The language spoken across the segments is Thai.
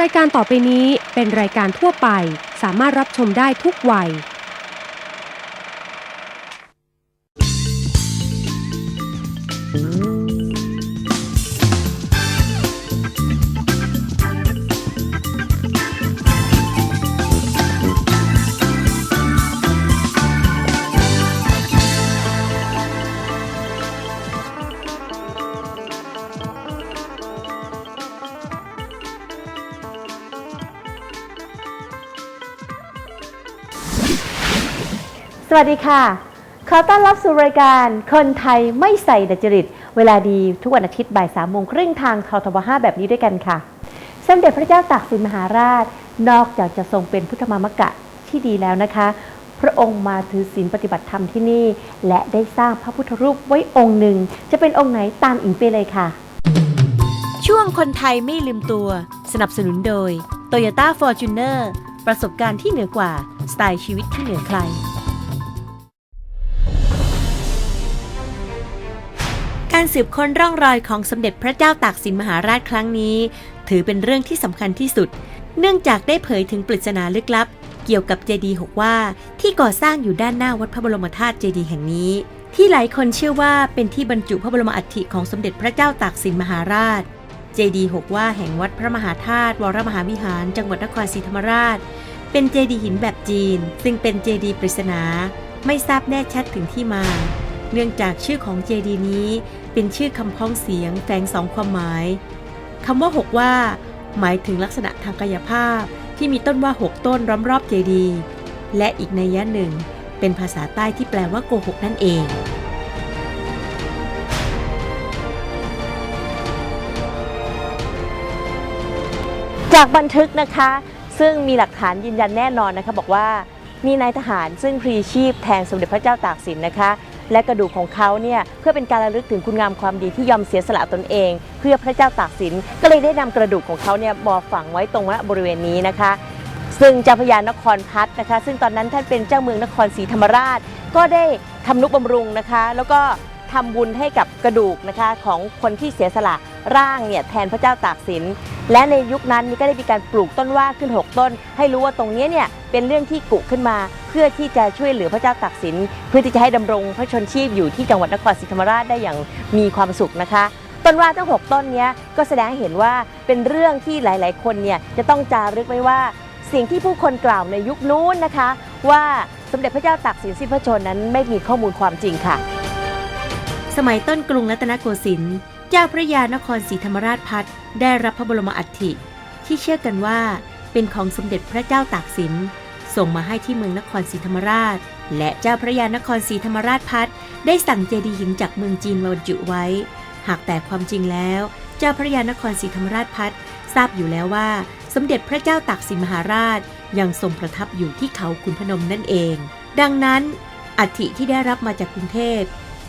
รายการต่อไปนี้เป็นรายการทั่วไป สามารถรับชมได้ทุกวัยส วัสดีค่ะ ขอต้อนรับสู่รายการคนไทยไม่ใส่ดัจจริต เวลาดีทุกวันอาทิตย์บ่ายสามโมงครึ่งทางททบ5แบบนี้ด้วยกันค่ะ สมเด็จพระเจ้าตากสินมหาราช นอกจากจะทรงเป็นพุทธมามกะที่ดีแล้วนะคะ พระองค์มาถือศีลปฏิบัติธรรมที่นี่ และได้สร้างพระพุทธรูปไว้องค์หนึ่ง จะเป็นองค์ไหนตามอิงไปเลยค่ะ ช่วงคนไทยไม่ลืมตัว สนับสนุนโดย Toyota Fortuner ประสบการณ์ที่เหนือกว่า สไตล์ชีวิตที่เหนือใคร การสืบค้นร่องรอยของสมเด็จพระเจ้าตากสินมหาราชครั้งนี้ ถือเป็นเรื่องที่สำคัญที่สุด เนื่องจากได้เผยถึงปริศนาลึกลับ เกี่ยวกับเจดีย์หกว่า ที่ก่อสร้างอยู่ด้านหน้าวัดพระบรมธาตุเจดีย์แห่งนี้ ที่หลายคนเชื่อว่าเป็นที่บรรจุพระบรมอัฐิของสมเด็จพระเจ้าตากสินมหาราช เจดีย์หกว่าแห่งวัดพระมหาธาตุวรมหาวิหาร จังหวัดนครศรีธรรมราช เป็นเจดีย์หินแบบจีน ซึ่งเป็นเจดีย์ปริศนา ไม่ทราบแน่ชัดถึงที่มาเนื่องจากชื่อของเจดีย์นี้ เป็นชื่อคำพ้องเสียงแฝงสองความหมายคำว่าหกว่า หมายถึงลักษณะทางกายภาพที่มีต้นว่าหกต้นล้อมรอบเจดีย์และอีกในยะหนึ่ง เป็นภาษาใต้ที่แปลว่าโกหกนั่นเองจากบันทึกนะคะ ซึ่งมีหลักฐานยืนยันแน่นอนนะคะ บอกว่ามีนายทหารซึ่งพลีชีพแทนสมเด็จพระเจ้าตากสินนะคะ และกระดูกของเขาเนี่ยเพื่อเป็นการระลึกถึงคุณงามความดีที่ยอมเสียสละตนเอง เพื่อพระเจ้าตากสิน ก็เลยได้นำกระดูกของเขาเนี่ยมาฝังไว้ตรงณบริเวณนี้นะคะ ซึ่งเจ้าพรยานครพัฒนะคะ ซึ่งตอนนั้นท่านเป็นเจ้าเมืองนครศรีธรรมราช ก็ได้ทำนุบำรุงนะคะ แล้วก็ทำบุญให้กับกระดูกนะคะของคนที่เสียสละ ร่างเนี่ยแทนพระเจ้าตากสิน และในยุคนั้นนี่ก็ได้มีการปลูกต้นว่าขึ้น 6 ต้น ให้รู้ว่าตรงนี้เนี่ยเป็นเรื่องที่กุขึ้นมา เพื่อที่จะช่วยเหลือพระเจ้าตากสิน เพื่อที่จะให้ดำรงพระชนชีพอยู่ที่จังหวัดนครศรีธรรมราชได้อย่างมีความสุขนะคะต้นว่าทั้ง 6 ต้นนี้ก็แสดงให้เห็นว่าเป็นเรื่องที่หลาย ๆ คนเนี่ยจะต้องจารึกไว้ว่า สิ่งที่ผู้คนกล่าวในยุคนู้นนะคะ ว่าสมเด็จพระเจ้าตากสินสิพระชนนั้นไม่มีข้อมูลความจริงค่ะ สมัยต้นกรุงรัตนโกสินทร์ เจ้าพระยานครศรีธรรมราชพัฒน์ได้รับพระบรมอัฐิที่เชื่อกันว่าเป็นของสมเด็จพระเจ้าตากสิน ส่งมาให้ที่เมืองนครศรีธรรมราช และเจ้าพระยานครศรีธรรมราชพัฒน์ได้สั่งเจดีย์หินจากเมืองจีนมาบรรจุไว้ หากแต่ความจริงแล้ว เจ้าพระยานครศรีธรรมราชพัฒน์ทราบอยู่แล้วว่า สมเด็จพระเจ้าตากสินมหาราชยังทรงประทับอยู่ที่เขาขุนพนมนั่นเอง ดังนั้นอัฐิที่ได้รับมาจากกรุงเทพ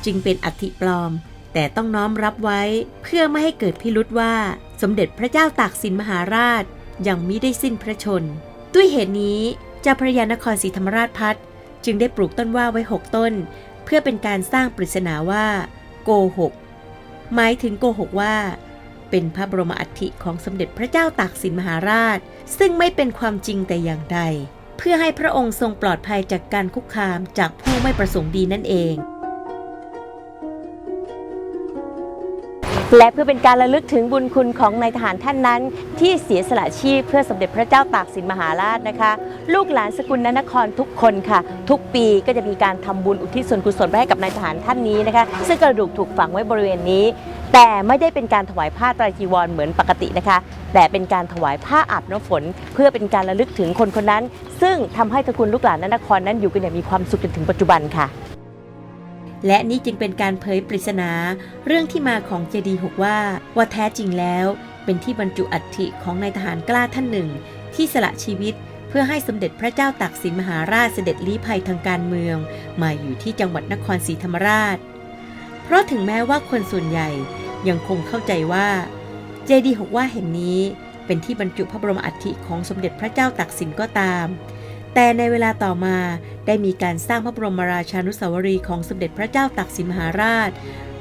จึงเป็นอัฐิปลอม แต่ต้องน้อมรับไว้เพื่อไม่ให้เกิดพิรุษว่า สมเด็จพระเจ้าตากสินมหาราชยังมิได้สิ้นพระชน ด้วยเหตุนี้เจ้าพระยานครศรีธรรมราชพัฒน์จึงได้ปลูกต้นว่าไว้ 6 ต้น เพื่อเป็นการสร้างปริศนาว่า โกหก หมายถึงโกหกว่า เป็นพระบรมอัฐิของสมเด็จพระเจ้าตากสินมหาราช ซึ่งไม่เป็นความจริงแต่อย่างใด เพื่อให้พระองค์ทรงปลอดภัยจากการคุกคามจากผู้ไม่ประสงค์ดีนั่นเอง และเพื่อเป็นการระลึกถึงบุญคุณของนายทหารท่านนั้น ที่เสียสละชีพเพื่อสมเด็จพระเจ้าตากสินมหาราชนะคะ ลูกหลานสกุลนนครทุกคนค่ะ ทุกปีก็จะมีการทำบุญอุทิศส่วนกุศลไปให้กับนายทหารท่านนี้นะคะ ซึ่งกระดูกถูกฝังไว้บริเวณนี้ แต่ไม่ได้เป็นการถวายผ้าตรจีวรเหมือนปกตินะคะ แต่เป็นการถวายผ้าอาบน้ำฝน เพื่อเป็นการระลึกถึงคนคนนั้น ซึ่งทำให้ตระกูลลูกหลานนนครนั้นอยู่กันอย่างมีความสุขจนถึงปัจจุบันค่ะ และนี่จึงเป็นการเผยปริศนา เรื่องที่มาของเจดีย์หกว่า ว่าแท้จริงแล้ว เป็นที่บรรจุอัฐิของนายทหารกล้าท่านหนึ่ง ที่สละชีวิตเพื่อให้สมเด็จพระเจ้าตากสินมหาราชเสด็จลี้ภัยทางการเมือง มาอยู่ที่จังหวัดนครศรีธรรมราช เพราะถึงแม้ว่าคนส่วนใหญ่ยังคงเข้าใจว่า เจดีย์หกว่าแห่งนี้เป็นที่บรรจุพระบรมอัฐิของสมเด็จพระเจ้าตากสินก็ตาม แต่ในเวลาต่อมาได้มีการสร้างพระบรมราชานุสาวรีย์ของสมเด็จพระเจ้าตากสินมหาราช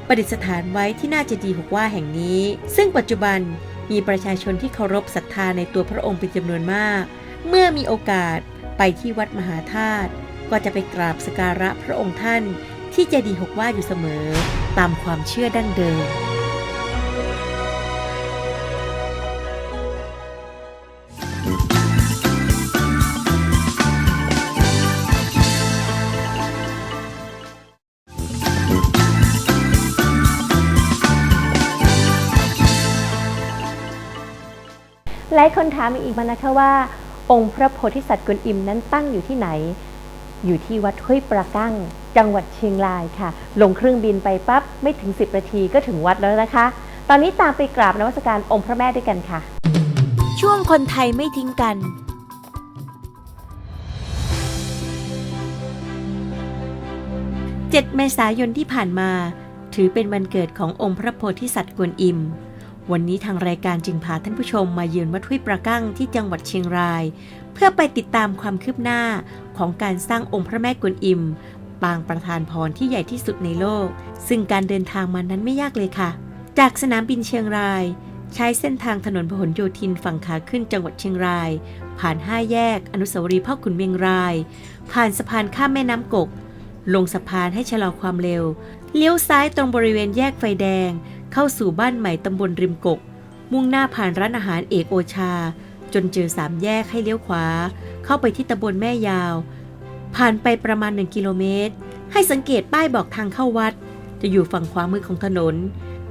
ประดิษฐานไว้ที่หน้าเจดีย์หกว่าแห่งนี้ ซึ่งปัจจุบันมีประชาชนที่เคารพศรัทธาในตัวพระองค์เป็นจำนวนมาก เมื่อมีโอกาสไปที่วัดมหาธาตุก็จะไปกราบสกการะพระองค์ท่าน ที่เจดีย์หกว่าอยู่เสมอ ตามความเชื่อดั้งเดิม หลายคนถามอีกมานะคะว่า องค์พระโพธิสัตว์กวนอิมนั้นตั้งอยู่ที่ไหน อยู่ที่วัดห้วยปรากั้ง จังหวัดเชียงรายค่ะ ลงเครื่องบินไปปั๊บไม่ถึง 10นาทีก็ถึงวัดแล้วนะคะ ตอนนี้ตามไปกราบนมัสการองค์พระแม่ด้วยกันค่ะ ช่วงคนไทยไม่ทิ้งกัน7เมษายนที่ผ่านมา ถือเป็นวันเกิดขององค์พระโพธิสัตว์กวนอิม วันนี้ทางรายการจึงพาท่านผู้ชมมาเยือนวัดห้วยประกั้งที่จังหวัดเชียงราย เพื่อไปติดตามความคืบหน้าของการสร้างองค์พระแม่กวนอิม ปางประธานพรที่ใหญ่ที่สุดในโลก ซึ่งการเดินทางมานั้นไม่ยากเลยค่ะ จากสนามบินเชียงราย ใช้เส้นทางถนนพหลโยธินฝั่งขาขึ้นจังหวัดเชียงราย ผ่านห้าแยก อนุสาวรีย์พ่อขุนเมียงราย ผ่านสะพานข้ามแม่น้ำกก ลงสะพานให้ชะลอความเร็ว เลี้ยวซ้ายตรงบริเวณแยกไฟแดง เข้าสู่บ้านใหม่ตำบลริมกก มุ่งหน้าผ่านร้านอาหารเอกโอชา จนเจอสามแยกให้เลี้ยวขวา เข้าไปที่ตำบลแม่ยาว ผ่านไปประมาณ 1 กิโลเมตร ให้สังเกตป้ายบอกทางเข้าวัด จะอยู่ฝั่งขวามือของถนน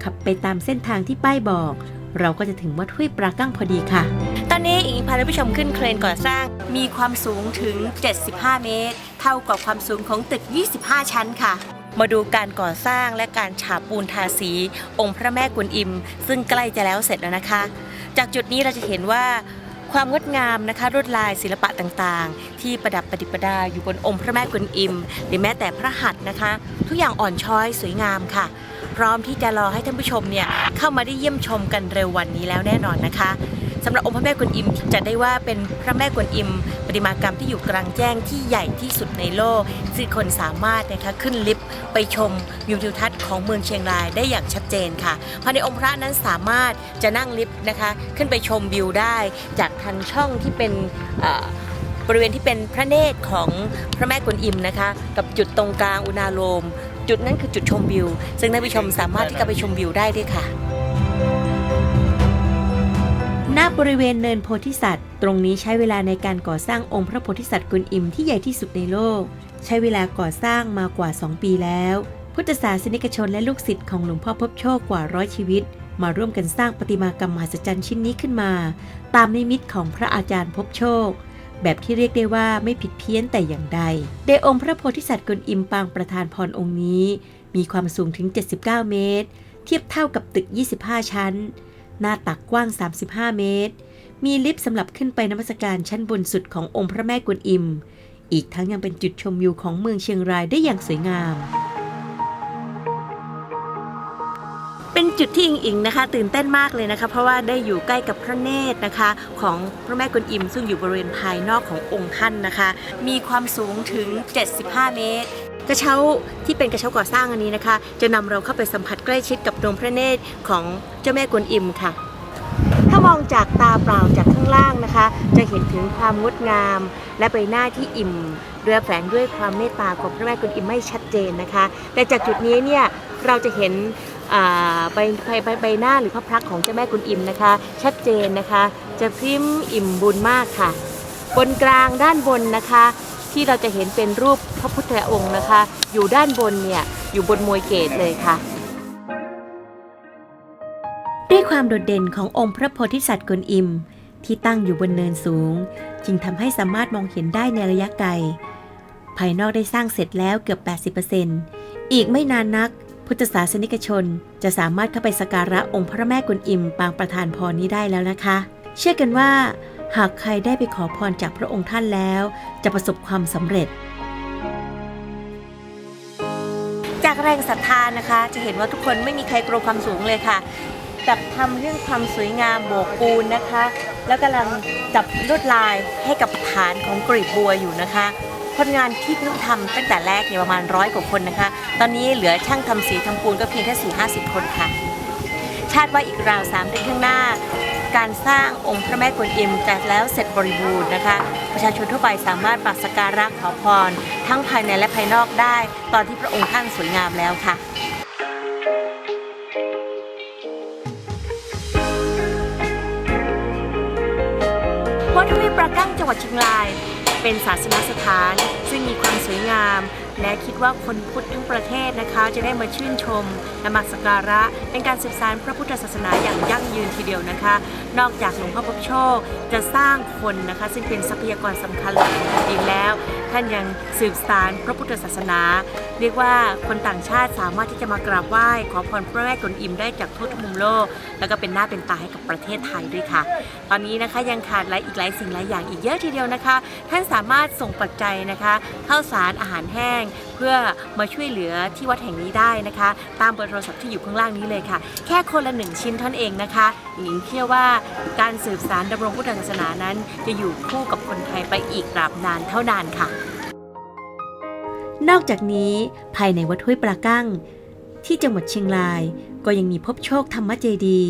ขับไปตามเส้นทางที่ป้ายบอก เราก็จะถึงวัดห้วยปรากั้งพอดีค่ะ ตอนนี้อิงพาท่านผู้ชมขึ้นเครนก่อสร้าง มีความสูงถึง 75 เมตร เท่ากับความสูงของตึก 25 ชั้นค่ะ มาดูการก่อสร้างและการฉาบปูนทาสี องค์พระแม่กวนอิม ซึ่งใกล้จะแล้วเสร็จแล้วนะคะ จากจุดนี้เราจะเห็นว่าความงดงามนะคะลวดลายศิลปะต่างๆ ที่ประดับประดิษฐาอยู่บนองค์พระแม่กวนอิม หรือแม้แต่พระหัตถ์นะคะ ทุกอย่างอ่อนช้อยสวยงามค่ะ พร้อมที่จะรอให้ท่านผู้ชมเนี่ยเข้ามาได้เยี่ยมชมกันเร็ววันนี้แล้วแน่นอนนะคะ สำหรับองค์พระแม่กวนอิมจะได้ว่าเป็นพระแม่กวนอิมประติมากรรมที่อยู่กลางแจ้งที่ใหญ่ที่สุดในโลกซึ่งคนสามารถนะคะขึ้นลิฟต์ไปชมวิวทิวทัศน์ของเมืองเชียงรายได้อย่างชัดเจนค่ะภายในองค์พระนั้นสามารถจะนั่งลิฟต์นะคะขึ้นไปชมวิวได้ จากทางช่องที่เป็นบริเวณที่เป็นพระเนตรของพระแม่กวนอิมนะคะ กับจุดตรงกลางอุณาโลม จุดนั้นคือจุดชมวิว ซึ่งท่านผู้ชมสามารถที่จะไปชมวิวได้ด้วยค่ะ ณบริเวณเนินโพธิสัตว์ ตรงนี้ใช้เวลาในการก่อสร้างองค์พระโพธิสัตว์กวนอิมที่ใหญ่ที่สุดในโลก ใช้เวลาก่อสร้างมากว่า 2 ปีแล้ว พุทธศาสนิกชนและลูกศิษย์ของหลวงพ่อพบโชคกว่าร้อยชีวิต มาร่วมกันสร้างประติมากรรมมหัศจรรย์ชิ้นนี้ขึ้นมา ตามนิมิตของพระอาจารย์พบโชค แบบที่เรียกได้ว่าไม่ผิดเพี้ยนแต่อย่างใดโดยองค์พระโพธิสัตว์กวนอิมปางประธานพรองค์นี้ มีความสูงถึง 79 เมตร เทียบเท่ากับตึก 25 ชั้น หน้าตักกว้าง 35 เมตร มีลิฟต์สำหรับขึ้นไปนมัสการชั้นบนสุดขององค์พระแม่กวนอิม อีกทั้งยังเป็นจุดชมวิวของเมืองเชียงรายได้อย่างสวยงาม เป็นจุดที่อิงอิงนะคะ ตื่นเต้นมากเลยนะคะ เพราะว่าได้อยู่ใกล้กับพระเนตรนะคะ ของพระแม่กวนอิม ซึ่งอยู่บริเวณภายนอกขององค์ท่านนะคะ มีความสูงถึง 75 เมตร กระเช้าที่เป็นกระเช้าก่อสร้างอันนี้นะคะ จะนำเราเข้าไปสัมผัสใกล้ชิดกับดวงพระเนตรของเจ้าแม่กวนอิมค่ะ ถ้ามองจากตาเปล่าจากข้างล่างนะคะ จะเห็นถึงความงดงาม และใบหน้าที่อิ่มด้วยแฝงด้วยความเมตตาของพระแม่กวนอิมไม่ชัดเจนนะคะ แต่จากจุดนี้เนี่ยเราจะเห็นใบใบใบใบหน้าหรือพระพักตร์ของเจ้าแม่กุนอิมนะคะ ชัดเจนนะคะ จะพริ้มอิ่มบุญมากค่ะ บนกลางด้านบนนะคะ ที่เราจะเห็นเป็นรูปพระพุทธองค์นะคะ อยู่ด้านบนเนี่ยอยู่บนมวยเกตเลยค่ะ ด้วยความโดดเด่นขององค์พระโพธิสัตว์กวนอิม ที่ตั้งอยู่บนเนินสูง จึงทำให้สามารถมองเห็นได้ในระยะไกล ภายนอกได้สร้างเสร็จแล้วเกือบ 80%อีกไม่นานนัก พุทธศาสนิกชน จะสามารถเข้าไปสักการะองค์พระแม่กวนอิม ปางประธานพรนี้ได้แล้วนะคะ เชื่อกันว่า หากใครได้ไปขอพรจากพระองค์ท่านแล้ว จะประสบความสำเร็จ จากแรงศรัทธานะคะ จะเห็นว่าทุกคนไม่มีใครกลัวความสูงเลยค่ะจับทำเรื่องความสวยงามโบกปูนนะคะ แล้วกำลังจับลวดลายให้กับฐานของกรีบบัวอยู่นะคะคนงานที่เพิ่งทำตั้งแต่แรกเนี่ยประมาณร้อยกว่าคนนะคะ ตอนนี้เหลือช่างทำสีทำปูนก็เพียงแค่สี่ห้าสิบคนค่ะ ชาติว่าอีกราว3เดือนข้างหน้า การสร้างองค์พระแม่กวนอิมจะแล้วเสร็จบริบูรณ์นะคะ ประชาชนทั่วไปสามารถปักสการะขอพร ทั้งภายในและภายนอกได้ ตอนที่พระองค์ท่านสวยงามแล้วค่ะวัดห้วยปรากั้งจังหวัดเชียงราย เป็นศาสนสถาน ซึ่งมีความสวยงาม และคิดว่าคนพุทธทั้งประเทศนะคะ จะได้มาชื่นชมนมัสการะ เป็นการสืบสานพระพุทธศาสนาอย่างยั่งยืนทีเดียวนะคะ นอกจากหลวงพ่อพบโชคจะสร้างคนนะคะ ซึ่งเป็นทรัพยากรสำคัญหลักของแผ่นดินแล้ว ท่านยังสืบสานพระพุทธศาสนา เรียกว่าคนต่างชาติสามารถที่จะมากราบไหว้ขอพรพระแม่กวนอิมได้จากทั่วทุกมุมโลก แล้วก็เป็นหน้าเป็นตาให้กับประเทศไทยด้วยค่ะ ตอนนี้นะคะยังขาดหลายอีกหลายสิ่งหลายอย่างอีกเยอะทีเดียวนะคะ ท่านสามารถส่งปัจจัยนะคะข้าวสารอาหารแห้ง เพื่อมาช่วยเหลือที่วัดแห่งนี้ได้นะคะ ตามเบอร์โทรศัพท์ที่อยู่ข้างล่างนี้เลยค่ะ แค่คนละหนึ่งชิ้นเท่านั้นเองนะคะหญิงเชื่อว่าการสืบสารดำรงพุทธศาสนานั้น จะอยู่คู่กับคนไทยไปอีกตราบนานเท่านานค่ะ นอกจากนี้ภายในวัดห้วยปลากั้ง ที่จังหวัดเชียงรายก็ยังมีพบโชคธรรมเจดี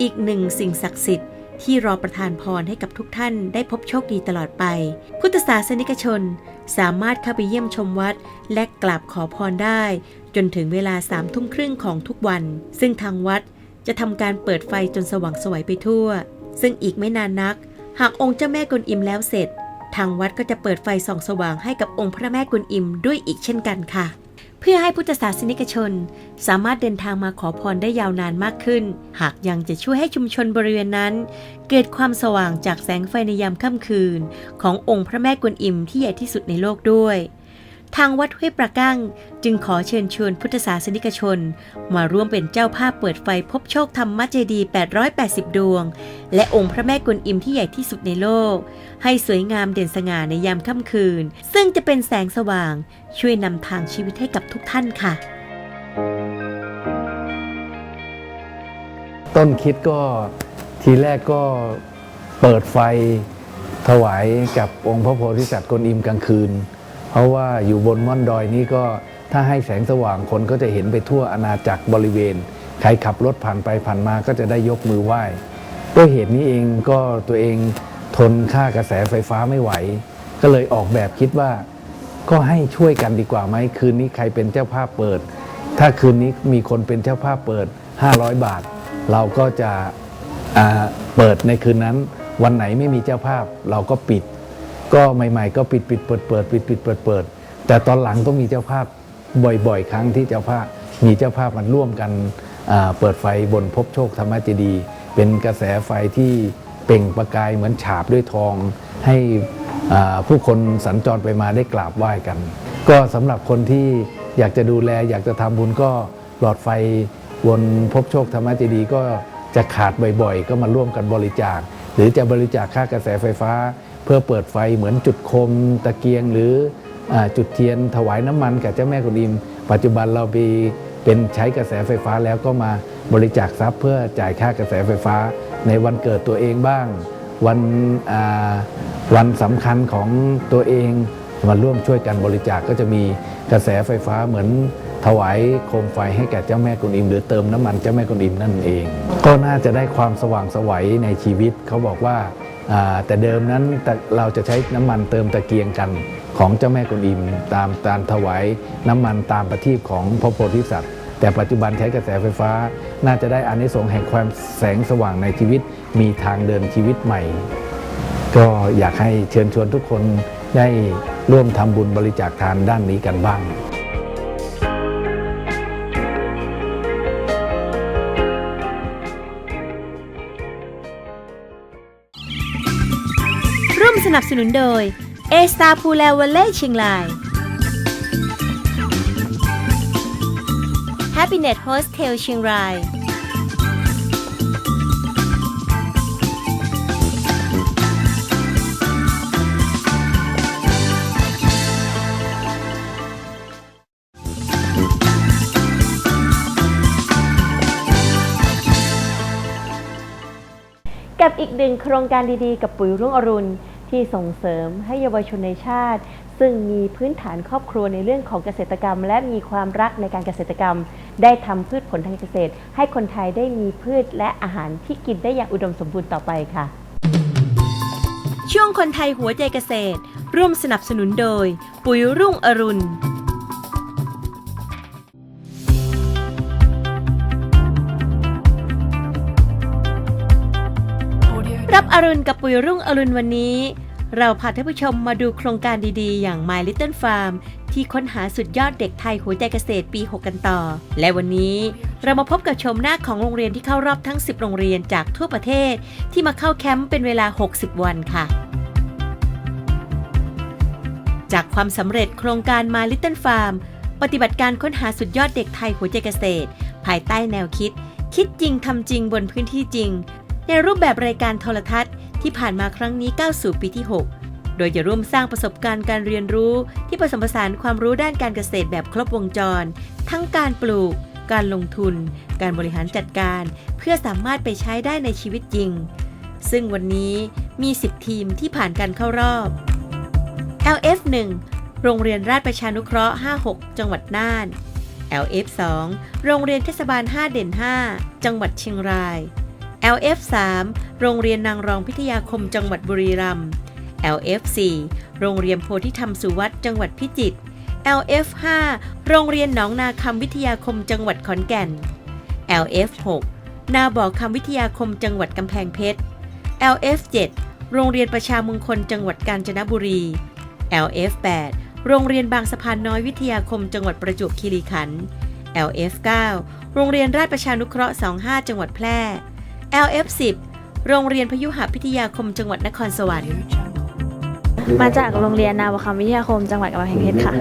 อีกหนึ่งสิ่งศักดิ์สิทธิ์ที่รอประทานพรให้กับทุกท่านได้พบโชคดีตลอดไป พุทธศาสนิกชนสามารถเข้าไปเยี่ยมชมวัด และกราบขอพรได้ จนถึงเวลาสามทุ่มครึ่งของทุกวัน ซึ่งทางวัดจะทำการเปิดไฟจนสว่างไสวยไปทั่ว ซึ่งอีกไม่นานนัก หากองค์เจ้าแม่กวนอิมแล้วเสร็จ ทางวัดก็จะเปิดไฟส่องสว่างให้กับองค์พระแม่กุนอิมด้วยอีกเช่นกันค่ะ เพื่อให้พุทธศาสนิกชน สามารถเดินทางมาขอพรได้ยาวนานมากขึ้น หากยังจะช่วยให้ชุมชนบริเวณนั้น เกิดความสว่างจากแสงไฟในยามค่ำคืน ขององค์พระแม่กุนอิมที่ใหญ่ที่สุดในโลกด้วย ทางวัดห้วยประกั้ง จึงขอเชิญชวนพุทธศาสนิกชน มาร่วมเป็นเจ้าภาพเปิดไฟพบโชคธรรมเจดีย์880 ดวง และองค์พระแม่กวนอิมที่ใหญ่ที่สุดในโลก ให้สวยงามเด่นสง่าในยามค่ำคืน ซึ่งจะเป็นแสงสว่างช่วยนำทางชีวิตให้กับทุกท่านค่ะ ต้นคิดก็ทีแรกก็เปิดไฟถวายกับองค์พระโพธิสัตว์กวนอิมกลางคืน เพราะว่าอยู่บนม่อนดอยนี้ก็ถ้าให้แสงสว่างคนก็จะเห็นไปทั่วอาณาจักรบริเวณ ใครขับรถผ่านไปผ่านมาก็จะได้ยกมือไหว้ด้วยเหตุนี้เองก็ตัวเองทนค่ากระแสไฟฟ้าไม่ไหว ก็เลยออกแบบคิดว่า ก็ให้ช่วยกันดีกว่าไหมคืนนี้ใครเป็นเจ้าภาพเปิด ถ้าคืนนี้มีคนเป็นเจ้าภาพเปิด 500 บาท เราก็จะเปิดในคืนนั้น วันไหนไม่มีเจ้าภาพเราก็ปิด ก็ใหม่ ๆ ก็ปิดปิดเปิดเปิดปิดปิดเปิดเปิดแต่ตอนหลังก็มีเจ้าภาพบ่อย ๆ ครั้งที่เจ้าภาพมีเจ้าภาพมันร่วมกันเปิดไฟบนภพโชคธรรมเจดี เป็นกระแสไฟที่เปล่งประกายเหมือนฉาบด้วยทอง ให้ผู้คนสัญจรไปมาได้กราบไหว้กัน ก็สำหรับคนที่อยากจะดูแลอยากจะทำบุญก็หลอดไฟวนภพโชคธรรมเจดีก็จะขาดบ่อยๆ ก็มาร่วมกันบริจาค หรือจะบริจาคค่ากระแสไฟฟ้า เพื่อเปิดไฟเหมือนจุดโคมตะเกียง หรืออจุดเทียนถวายน้ำมันกับเจ้าแม่กุนอิม ปัจจุบันเราไปเป็นใช้กระแสไฟฟ้าแล้วก็มาบริจาคทรัพย์เพื่อจ่ายค่ากระแสไฟฟ้า ในวันเกิดตัวเองบ้าง วันวันสำคัญของตัวเองมาร่วมช่วยกันบริจาคก็จะมีกระแสไฟฟ้าเหมือนถวายโคมไฟให้แก่เจ้าแม่กุนอิม หรือเติมน้ำมันเจ้าแม่กุนอิมนั่นเอง ก็น่าจะได้ความสว่างสวัยในชีวิตเขาบอกว่า แต่เดิมนั้นแต่เราจะใช้น้ำมันเติมตะเกียงกันของเจ้าแม่กุนอิม ตามการถวายน้ำมันตามประทีปของพระโพธิสัตว์ แต่ปัจจุบันใช้กระแสไฟฟ้า น่าจะได้อานิสงส์แห่งความแสงสว่างในชีวิต มีทางเดินชีวิตใหม่ ก็อยากให้เชิญชวนทุกคนได้ร่วมทำบุญบริจาคทานด้านนี้กันบ้าง นับสนุนโดย a s t a r p o o l วัลเล่เชียงราย Happiness Hostel เชียงราย กับอีกหนึ่งโครงการดีๆ กับปุ๋ยรุ่งอรุณ ที่ส่งเสริมให้เยาวชนในชาติ ซึ่งมีพื้นฐานครอบครัวในเรื่องของเกษตรกรรม และมีความรักในการเกษตรกรรม ได้ทำพืชผลทางเกษตร ให้คนไทยได้มีพืชและอาหารที่กินได้อย่างอุดมสมบูรณ์ต่อไปค่ะ ช่วงคนไทยหัวใจเกษตร ร่วมสนับสนุนโดย ปุ๋ยรุ่งอรุณ อรุณกับปุ๋ยรุ่งอรุณวันนี้ เราพาท่านผู้ชมมาดูโครงการดีๆ อย่าง My Little Farm ที่ค้นหาสุดยอดเด็กไทยหัวใจเกษตรปี 6 กันต่อ และวันนี้เรามาพบกับชมหน้าของโรงเรียนที่เข้ารอบทั้ง 10 โรงเรียนจากทั่วประเทศ ที่มาเข้าแคมป์เป็นเวลา 60 วันค่ะ จากความสำเร็จโครงการ My Little Farm ปฏิบัติการค้นหาสุดยอดเด็กไทยหัวใจเกษตร ภายใต้แนวคิด คิดจริงทำจริงบนพื้นที่จริง ในรูปแบบรายการโทรทัศน์ที่ผ่านมาครั้งนี้ก้าวสู่ปีที่ 6 โดยจะร่วมสร้างประสบการณ์การเรียนรู้ ที่ผสมผสานความรู้ด้านการเกษตรแบบครบวงจร ทั้งการปลูก การลงทุน การบริหารจัดการ เพื่อสามารถไปใช้ได้ในชีวิตจริง ซึ่งวันนี้มี 10 ทีมที่ผ่านการเข้ารอบ LF 1 โรงเรียนราชประชานุเคราะห์ 56 จังหวัดน่าน LF 2 โรงเรียนเทศบาล 5 เด่น 5 จังหวัดเชียงราย LF 3 โรงเรียนนางรองพิทยาคมจังหวัดบุรีรัมย์ LF 4 โรงเรียนโพธิธรรมสุวัตจังหวัดพิจิตร LF 5 โรงเรียนหนองนาคำวิทยาคมจังหวัดขอนแก่น LF 6 นาบ่อคำวิทยาคมจังหวัดกำแพงเพชร LF 7 โรงเรียนประชามงคลจังหวัดกาญจนบุรี LF 8 โรงเรียนบางสะพานน้อยวิทยาคมจังหวัดประจวบคีรีขันธ์ LF 9 โรงเรียนราชประชานุเคราะห์ 25 จังหวัดแพร่ LF 10 โรงเรียนพยุหพิทยาคมจังหวัดนครสวรรค์ มาจากโรงเรียนนาวคำวิทยาคมจังหวัดกำแพงเพชรค่ะ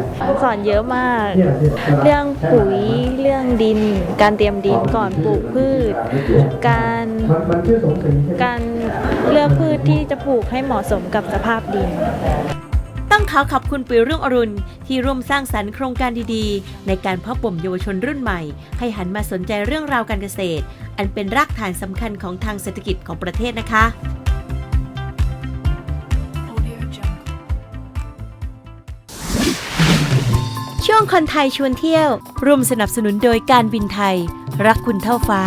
สอนเยอะมาก เรื่องปุ๋ยเรื่องดิน การเตรียมดินก่อนปลูกพืช การการเลือกพืชที่จะปลูกให้เหมาะสมกับสภาพดิน ต้องขอขอบคุณปุ๋ยรุ่งอรุณ ที่ร่วมสร้างสรรค์โครงการดีๆ ในการเพาะบ่มเยาวชนรุ่นใหม่ ให้หันมาสนใจเรื่องราวการเกษตร อันเป็นรากฐานสำคัญของทางเศรษฐกิจของประเทศนะคะช่วงคนไทยชวนเที่ยวร่วมสนับสนุนโดยการบินไทย รักคุณเท่าฟ้า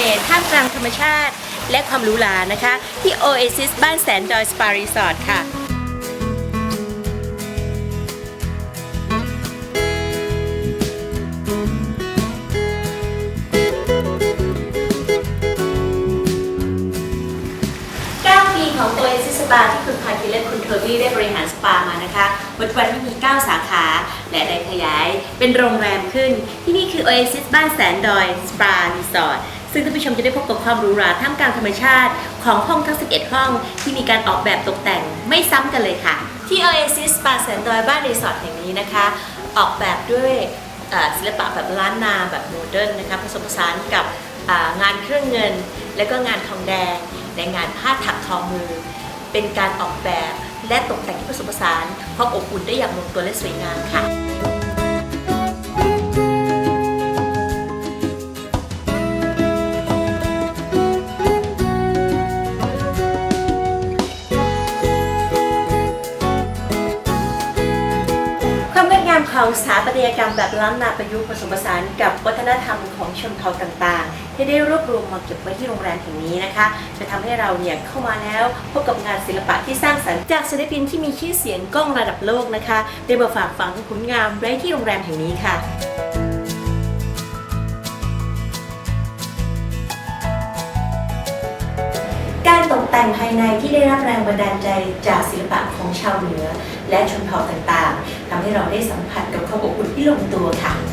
นต์เสน่ห์ท่ามกลางธรรมชาติ และความหรูหรานะคะ ที่ Oasis บ้านแสนดอยสปารีสอร์ทค่ะ9ปีของ Oasis Spa ที่คุณพาคินและคุณเทอร์บี้ได้บริหารสปามานะคะปัจจุบันนี้มี 9 สาขา และได้ขยายเป็นโรงแรมขึ้น ที่นี่คือ Oasis บ้านแสนดอย สปารีสอร์ท ซึ่งท่านผู้ชมจะได้พบกับความหรูหราท่ามกลางธรรมชาติ ของห้องทั้ง 11 ห้อง ที่มีการออกแบบตกแต่งไม่ซ้ำกันเลยค่ะ ที่ Oasis สปาแสนดอยบ้านรีสอร์ทแห่งนี้นะคะ ออกแบบด้วยเอ่อศิลปะแบบล้านนาแบบโมเดิร์นนะคะผสมผสานกับอ่างานเครื่องเงิน และก็งานทองแดง และงานผ้าถักทอมือ เป็นการออกแบบและตกแต่งที่ผสมผสานความอบอุ่นได้อย่างลงตัวและสวยงามค่ะ สถาปัตยกรรมแบบล้านนาประยุกต์ผสมผสานกับวัฒนธรรมของชนเผ่าต่างๆ ที่ได้รวบรวมมาเก็บไว้ที่โรงแรมแห่งนี้นะคะ จะทำให้เราเนี่ยเข้ามาแล้วพบกับงานศิลปะที่สร้างสรรค์จากศิลปินที่มีชื่อเสียงกล้องระดับโลกนะคะ ได้มาฝากฝังผลงานไว้ที่โรงแรมแห่งนี้ค่ะ แต่งภายในที่ได้รับแรงบันดาลใจจากศิลปะของชาวเหนือ และชนเผ่าต่างๆทำให้เราได้สัมผัสกับความอบอุ่นที่ลงตัวค่ะ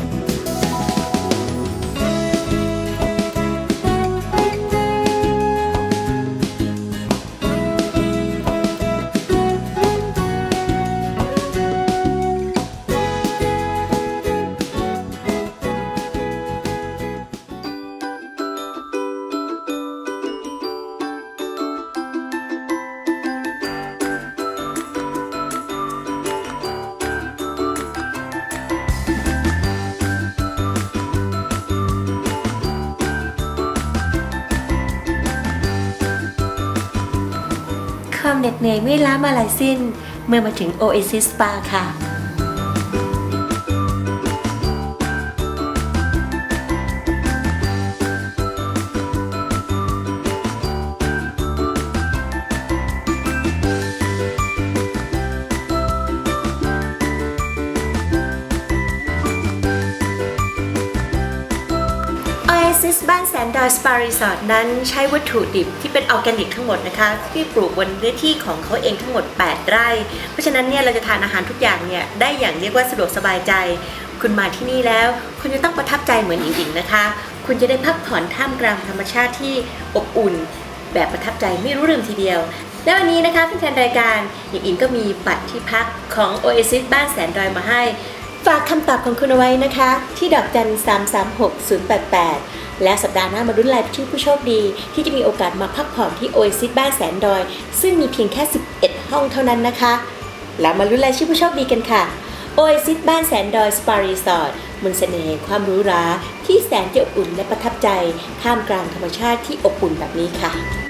เหนื่อยไม่ล้ามาลายสิ้น เมื่อมาถึง Oasis Spa ค่ะ บ้านแสนดอยสปารีสอร์ทนั้นใช้วัตถุดิบที่เป็นออร์แกนิกทั้งหมดนะคะ ที่ปลูกบนเนื้อที่ของเขาเองทั้งหมด 8 ไร่ เพราะฉะนั้นเนี่ยเราจะทานอาหารทุกอย่างเนี่ยได้อย่างเรียกว่าสะดวกสบายใจ คุณมาที่นี่แล้ว คุณจะต้องประทับใจเหมือนอิงๆนะคะ คุณจะได้พักผ่อนท่ามกลางธรรมชาติที่อบอุ่น แบบประทับใจไม่รู้ลืมทีเดียวและวันนี้นะคะแฟนรายการหญิงอิงก็มีบัตรที่พักของ Oasis บ้านแสนดอยมาให้ ฝากคำตอบของคุณเอาไว้นะคะ ที่ดอกจัน 336088 และสัปดาห์หน้ามารุ้นลายชื่อผู้โชคดี ที่จะมีโอกาสมาพักผ่อนที่โอเอซิสบ้านแสนดอย ซึ่งมีเพียงแค่ 11 ห้องเท่านั้นนะคะ แล้วมารุ้นลายชื่อผู้โชคดีกันค่ะโอเอซิสบ้านแสนดอยสปารีสอร์ทมนเสน่ห์ความหรู้ราที่แสนจะอบอุ่นและประทับใจท่ามกลางธรรมชาติที่อบอุ่นแบบนี้ค่ะ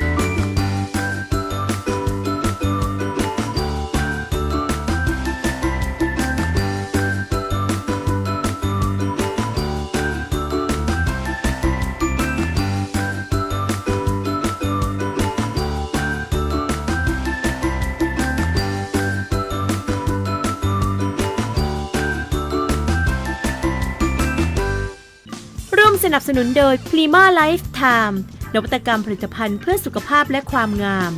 มสนับสนุนโดย Prima Lifetime นวัตกรรมผลิตภัณฑ์เพื่อสุขภาพและความงาม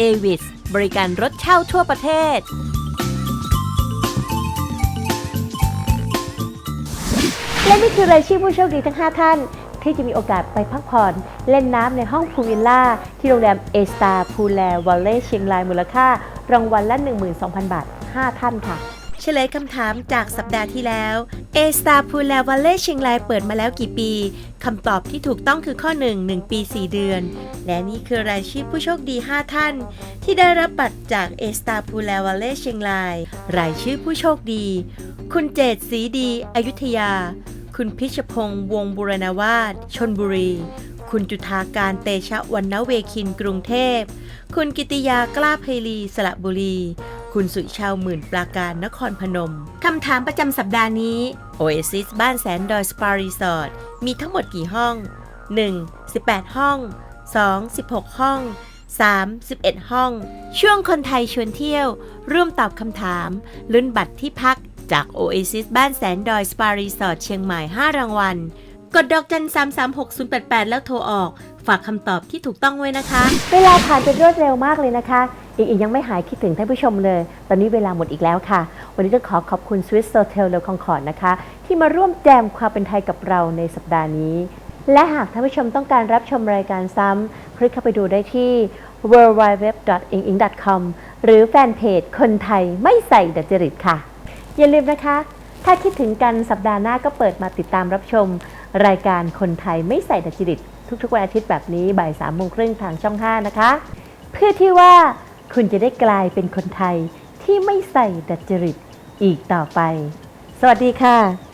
a v i s บริการรถเช่าทั่วประเทศ และนี่คือรายชื่อผู้โชคดีทั้ง 5 ท่าน ที่จะมีโอกาสไปพักผ่อน เล่นน้ำในห้องพูลวิลล่า ที่โรงแรมเอสตาพูแลวอลเล่เชียงรายมูลค่ารางวัลละ 12,000 บาท 5 ท่านค่ะ เฉลยคำถามจากสัปดาห์ที่แล้ว A Star p o o l วัลเล่เชียงรายเปิดมาแล้วกี่ปีคำตอบที่ถูกต้องคือข้อ 1 1 ปี 4 เดือน และนี่คือรายชื่อผู้โชคดี 5 ท่าน ที่ได้รับบัตรจาก A Star p o o l วัลเล่เชียงราย รายชื่อผู้โชคดี คุณเจตศรีดี อยุธยา คุณพิชพงษ์วงบุรณวาสชนบุรี คุณจุธาการเตชะวันนเวคินกรุงเทพ คุณกิติยากล้าเพลีสระบุรี คุณสุชาวหมื่นปราการนครพนม คำถามประจำสัปดาห์นี้ Oasis บ้านแสนดอยสปารีสอร์ทมีทั้งหมดกี่ห้อง 1. 18 ห้อง 2. 16 ห้อง 3. 11 ห้อง ช่วงคนไทยชวนเที่ยว ร่วมตอบคำถาม ลุ้นบัตรที่พักจาก Oasis บ้านแสนดอยสปารีสอร์ทเชียงใหม่ 5 รางวัล กดดอกจัน 336088 แล้วโทรออก ฝากคำตอบที่ถูกต้องไว้นะคะ เวลาผ่านไปรวดเร็วมากเลยนะคะ อีกอีกยังไม่หายคิดถึงท่านผู้ชมเลย ตอนนี้เวลาหมดอีกแล้วค่ะ วันนี้ต้องขอขอบคุณ Swiss Hotel เลอคองคอร์ดนะคะ ที่มาร่วมแจมความเป็นไทยกับเราในสัปดาห์นี้ และหากท่านผู้ชมต้องการรับชมรายการซ้ำคลิกเข้าไปดูได้ที่ w w w i n g i n g c o m หรือแฟนเพจคนไทยไม่ใส่ดัจจริตค่ะ อย่าลืมนะคะ ถ้าคิดถึงกันสัปดาห์หน้าก็เปิดมาติดตามรับชม รายการคนไทยไม่ใส่ดัจจริตทุกๆวันอาทิตย์แบบนี้บ่ายสามโมงครึ่งทางช่อง 5 นะคะ เพื่อที่ว่า คุณจะได้กลายเป็นคนไทยที่ไม่ใส่ดัจจริตอีกต่อไป สวัสดีค่ะ